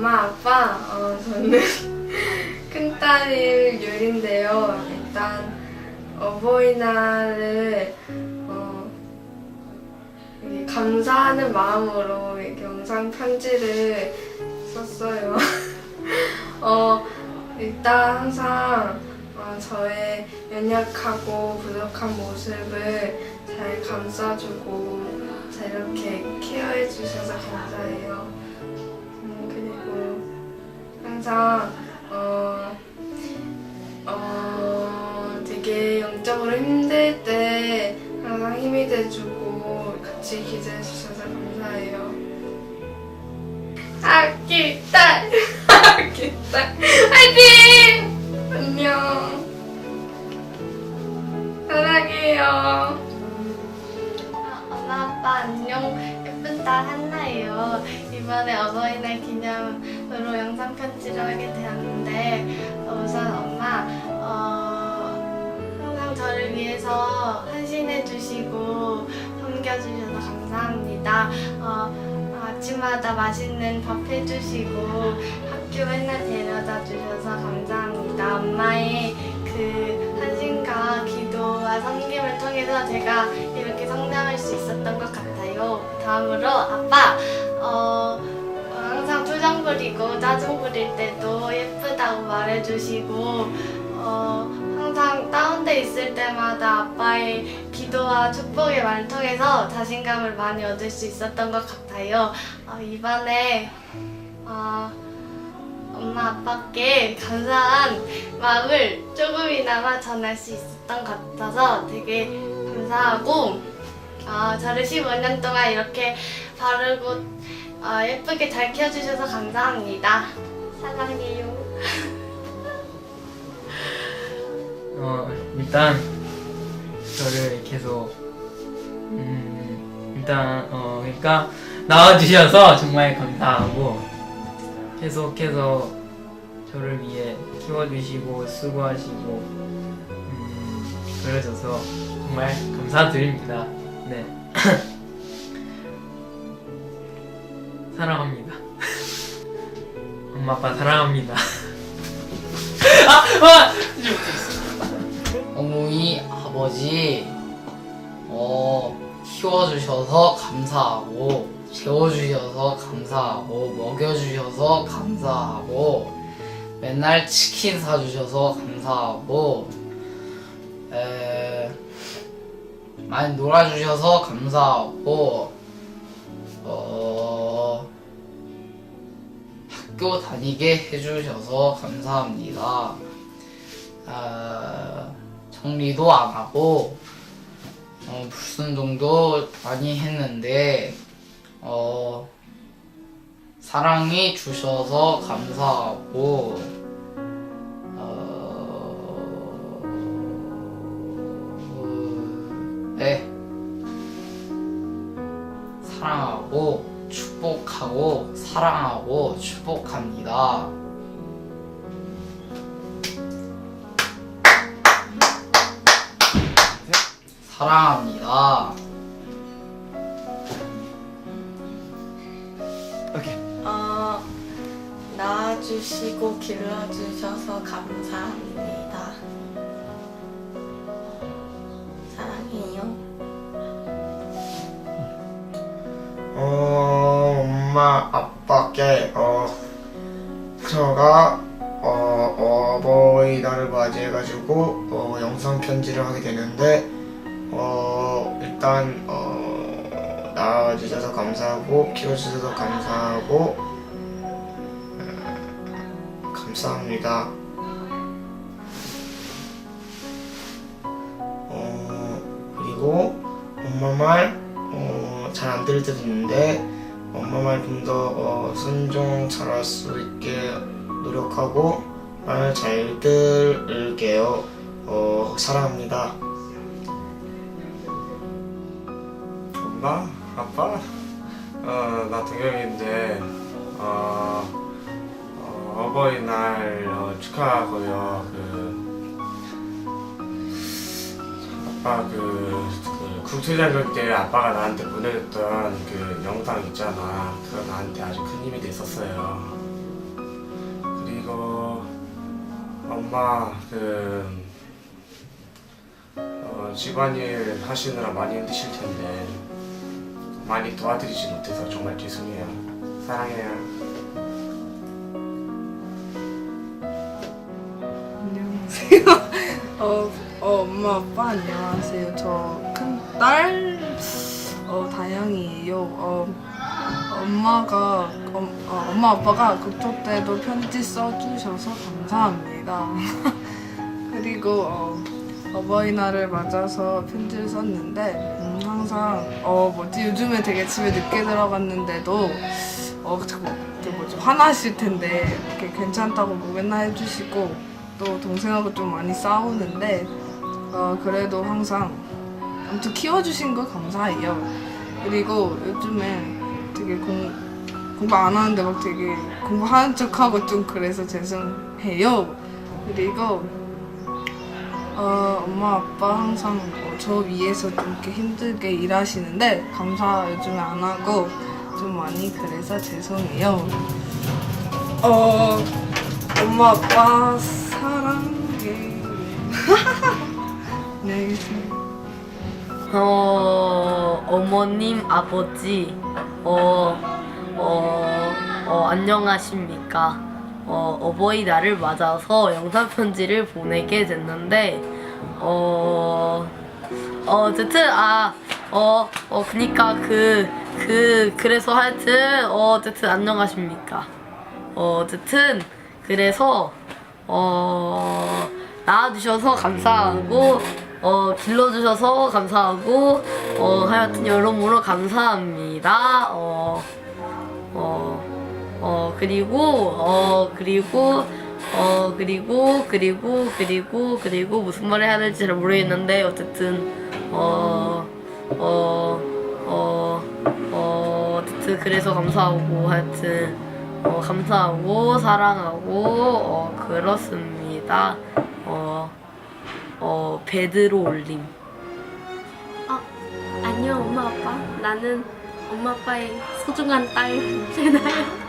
엄마, 아빠, 어, 저는 큰딸이 유리인데요. 일단 어버이날을 어, 감사하는 마음으로 영상 편지를 썼어요. 어, 일단 항상 어, 저의 연약하고 부족한 모습을 잘 감싸주고 잘 이렇게 케어해 주셔서 감사해요. 항상 어, 어, 되게 영적으로 힘들 때 항상 힘이 돼주고 같이 기도해 주셔서 감사해요. 아기 딸, 아기 딸, 화이팅! 안녕. 사랑해요. 아, 엄마 아빠 안녕 예쁜 딸 한나예요 이번에 어버이날 기념으로 영상 편지를 하게 되었는데 어, 우선 엄마 어, 항상 저를 위해서 헌신해 주시고 섬겨주셔서 감사합니다. 어, 아침마다 맛있는 밥 해주시고 학교 맨날 데려다 주셔서 감사합니다. 엄마의 그 헌신과 기도와 섬김을 통해서 제가 이렇게 성장할 수 있었던 것 같아요. 다음으로 아빠, 어, 어, 항상 투정 부리고 짜증 부릴 때도 예쁘다고 말해주시고, 어, 항상 다운돼 있을 때마다 아빠의 기도와 축복의 말을 통해서 자신감을 많이 얻을 수 있었던 것 같아요. 어, 이번에, 어, 엄마 아빠께 감사한 마음을 조금이나마 전할 수 있었던 것 같아서 되게 감사하고 어, 저를 15년 동안 이렇게 바르고 어, 예쁘게 잘 키워주셔서 감사합니다. 사랑해요. 어 일단 저를 계속 음 일단 어 그러니까 나와주셔서 정말 감사하고 계속해서 저를 위해 키워주시고 수고하시고 음 그러셔서 정말 감사드립니다. 네 사랑합니다. 엄마 아빠 사랑합니다. 아, 아! 어머니, 아버지, 어, 키워주셔서 감사하고, 재워주셔서 감사하고, 먹여주셔서 감사하고, 맨날 치킨 사주셔서 감사하고, 에, 많이 놀아주셔서 감사하고, 어, 학교 다니게 해주셔서 감사합니다. 아, 정리도 안 하고 어, 불순종도 많이 했는데 어, 사랑이 주셔서 감사하고 축복하고 사랑하고 축복합니다. 사랑합니다. 어, 낳아주시고 길러주셔서 감사합니다. 편지를 하게 되는데, 어, 일단, 어, 낳아주셔서 감사하고, 키워주셔서 감사하고, 어, 감사합니다. 어, 그리고, 엄마 말, 어, 잘안 들을 때도 있는데 엄마 말 좀더 어, 순종 잘할 수 있게 노력하고 말 잘 들을게요. 어, 사랑합니다. 엄마? 아빠? 어, 나 동영인데, 어, 어, 어 버이날 어, 축하하고요. 그, 아빠 그, 그 국토장교 때 아빠가 나한테 보내줬던 그 영상 있잖아. 그거 나한테 아주 큰 힘이 됐었어요. 그리고 엄마 그 어, 집안일 하시느라 많이 힘드실 텐데 많이 도와드리지 못해서 정말 죄송해요. 사랑해요. 안녕하세요. 어, 어, 엄마, 아빠 안녕하세요. 저 큰 딸, 어, 다영이에요. 어, 엄마가, 엄, 어, 엄마, 아빠가 국토 때도 편지 써주셔서 감사합니다. 그리고, 어, 어버이날을 맞아서 편지를 썼는데, 음, 항상, 어, 뭐지, 요즘에 되게 집에 늦게 들어갔는데도, 어, 자꾸, 그 뭐지, 화나실 텐데, 이렇게 괜찮다고 뭐 맨날 해주시고, 또 동생하고 좀 많이 싸우는데 어, 그래도 항상 아무튼 키워주신 거 감사해요. 그리고 요즘에 되게 공, 공부 안 하는데 막 되게 공부하는 척하고 좀 그래서 죄송해요. 그리고 어, 엄마 아빠 항상 어, 저 위해서 좀 이렇게 힘들게 일하시는데 감사 요즘에 안 하고 좀 많이 그래서 죄송해요. 어 엄마 아빠 사랑해. 네. 어, 어머님, 아버지, 어, 어, 어, 안녕하십니까. 어, 어버이날을 맞아서 영상 편지를 보내게 됐는데, 어, 어, 어쨌든, 아, 어, 어, 그니까 그, 그, 그래서 하여튼, 어, 어쨌든 안녕하십니까. 어, 어쨌든, 그래서, 어, 낳아주셔서 감사하고, 어, 길러주셔서 감사하고, 어, 하여튼 여러모로 감사합니다. 어, 어, 어, 그리고, 어, 그리고, 어, 그리고, 그리고, 그리고, 그리고, 무슨 말을 해야 될지 잘 모르겠는데, 어쨌든, 어, 어, 어, 어, 어쨌든, 그래서 감사하고, 하여튼, 어, 감사하고, 사랑하고, 어, 그렇습니다. 어, 어, 베드로 올림. 안녕 엄마 아빠 나는 엄마 아빠의 소중한 딸 제나요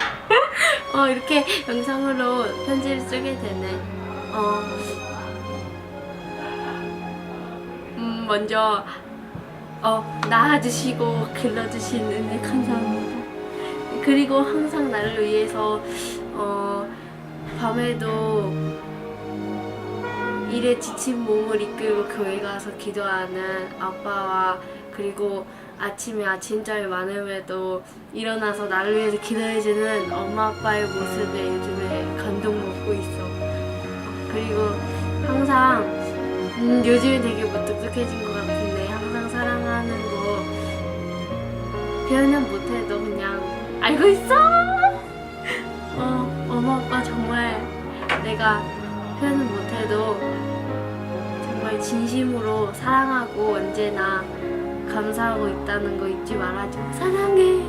어 이렇게 영상으로 편지를 쓰게 되네. 어. 음, 먼저 어 낳아주시고 길러주신 은혜 감사합니다. 그리고 항상 나를 위해서 어 밤에도 일에 지친 몸을 이끌고 교회 가서 기도하는 아빠와 그리고 아침에 아침잠이 많음에도 일어나서 나를 위해서 기도해주는 엄마 아빠의 모습에 요즘에 감동받고 있어. 그리고 항상 음, 요즘에 되게 무뚝뚝해진 것 같은데 항상 사랑하는 거 표현은 못해도 그냥 알고 있어. 어, 엄마 아빠 정말 내가 표현은 못해도 정말 진심으로 사랑하고 언제나 감사하고 있다는 거 잊지 말아줘. 사랑해.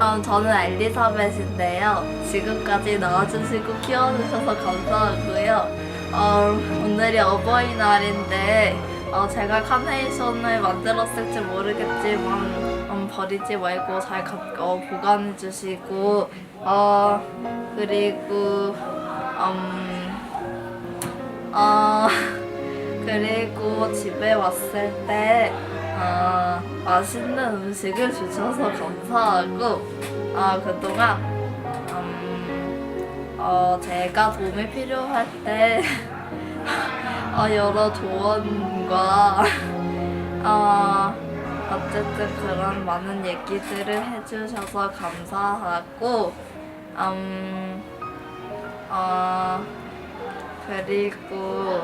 어, 저는 엘리사벳인데요. 지금까지 낳아주시고 키워주셔서 감사하고요. 어, 오늘이 어버이날인데 어, 제가 카네이션을 만들었을지 모르겠지만 음, 버리지 말고 잘 가- 어, 보관해 주시고 어, 그리고 음, 어, 그리고 집에 왔을 때 어, 맛있는 음식을 주셔서 감사하고 아 그동안 음, 어, 제가 도움이 필요할 때 어, 여러 조언과 어, 어쨌든 그런 많은 얘기들을 해주셔서 감사하고 음, 어, 그리고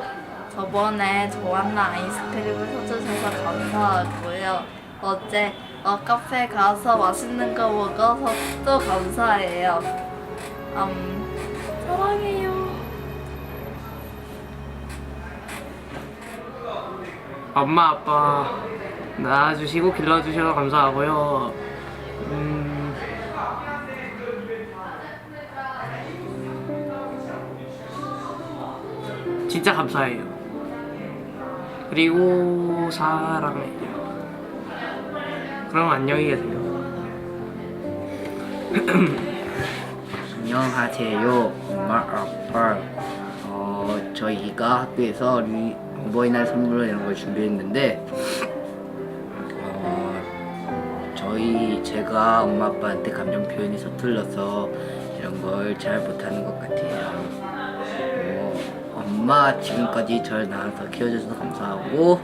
저번에 조안나 아이스크림을 사주셔서 감사하고요. 어제 어, 카페 가서 맛있는 거 먹어서 또 감사해요. 음, 사랑해요. 엄마 아빠 낳아주시고 길러주셔서 감사하고요. 음, 진짜 감사해요. 그리고 사랑해요. 그럼 안녕히 계세요. 안녕하세요, 엄마, 아빠. 어, 저희가 학교에서 어버이날 선물 이런 걸 준비했는데, 제가 엄마 아빠한테 감정 표현이 서툴러서 이런 걸 잘 못하는 것 같아요. 어, 엄마 지금까지 절 낳아서 키워줘서 감사하고,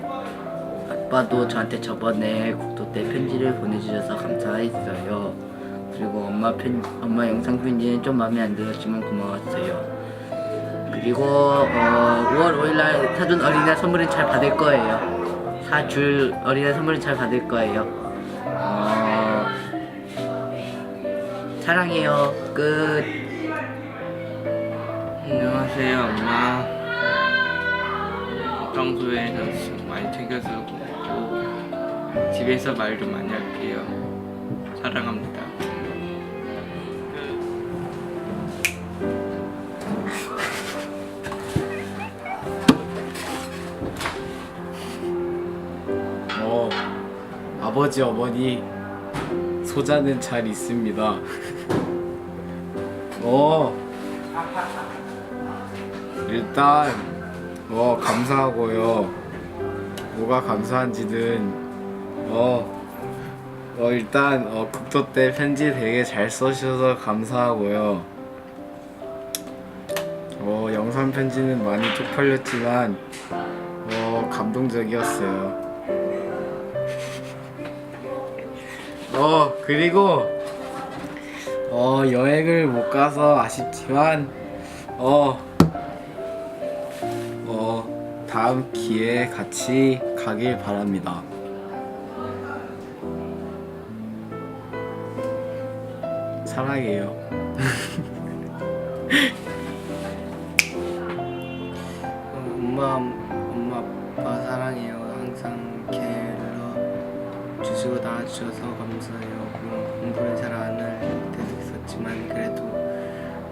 아빠도 저한테 저번에 국도 때 편지를 보내주셔서 감사했어요. 그리고 엄마 편 엄마 영상 편지는 좀 마음에 안 들었지만 고마웠어요. 그리고 어, 5월 5일날 사준 어린이날 선물은 잘 받을 거예요. 사줄 어린이날 선물은 잘 받을 거예요. 사랑해요. 끝. 안녕하세요, 엄마. 평소에 저 많이 챙겨주고 집에서 말 좀 많이 할게요. 사랑합니다. 어, 아버지 어머니 소자는 잘 있습니다. 어, 일단 어 감사하고요. 뭐가 감사한지는 어, 어 일단 어 국토 때 편지 되게 잘 써주셔서 감사하고요. 어 영상 편지는 많이 쪽팔렸지만 어 감동적이었어요. 어 그리고 어 여행을 못 가서 아쉽지만 어 어, 다음 기회에 같이 가길 바랍니다. 사랑해요. 어, 엄마, 엄마, 아빠 사랑해요. 항상 길러 주시고 낳아주셔서 감사해요. 물론 공부를 잘 안 할 있었지만 그래도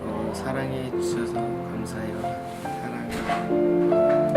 어, 사랑해 주셔서 감사해요. 사랑해요.